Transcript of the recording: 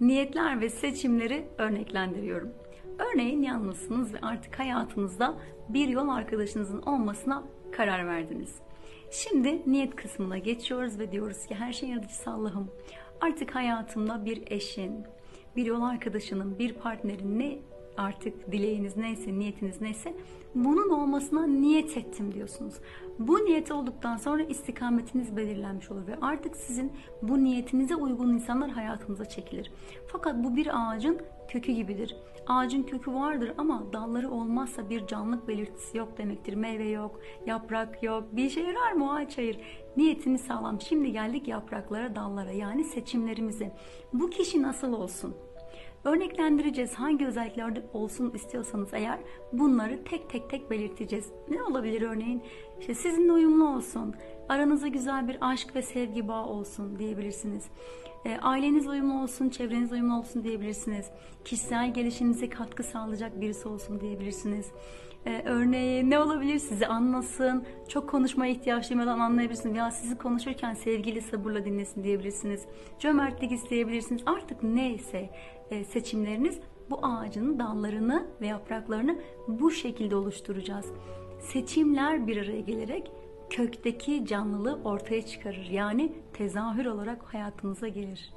niyetler ve seçimleri örneklendiriyorum. Örneğin yalnızsınız ve artık hayatınızda bir yol arkadaşınızın olmasına karar verdiniz. Şimdi niyet kısmına geçiyoruz ve diyoruz ki her şeyin yaratıcısı Allah'ım. Artık hayatımda bir eşin, bir yol arkadaşının, bir partnerin ne artık dileğiniz neyse, niyetiniz neyse bunun olmasına niyet ettim diyorsunuz. Bu niyet olduktan sonra istikametiniz belirlenmiş olur ve artık sizin bu niyetinize uygun insanlar hayatınıza çekilir. Fakat bu bir ağacın kökü gibidir. Ağacın kökü vardır ama dalları olmazsa bir canlılık belirtisi yok demektir. Meyve yok, yaprak yok. Bir işe yarar mı ağaç? Hayır. Niyetimiz sağlam. Şimdi geldik yapraklara, dallara yani seçimlerimize. Bu kişi nasıl olsun? Örneklendireceğiz. Hangi özelliklerde olsun istiyorsanız eğer bunları tek tek tek belirteceğiz. Ne olabilir örneğin? İşte sizinle uyumlu olsun. Aranızda güzel bir aşk ve sevgi bağı olsun diyebilirsiniz. E, aileniz uyumlu olsun, çevreniz uyumlu olsun diyebilirsiniz. Kişisel gelişiminize katkı sağlayacak birisi olsun diyebilirsiniz. Örneğin ne olabilir sizi anlasın, çok konuşmaya ihtiyaç duymadan anlayabilirsiniz. Ya sizi konuşurken sevgili sabırla dinlesin diyebilirsiniz. Cömertlik isteyebilirsiniz. Artık neyse e, seçimleriniz bu ağacın dallarını ve yapraklarını bu şekilde oluşturacağız. Seçimler bir araya gelerek kökteki canlılığı ortaya çıkarır. Yani tezahür olarak hayatınıza gelir.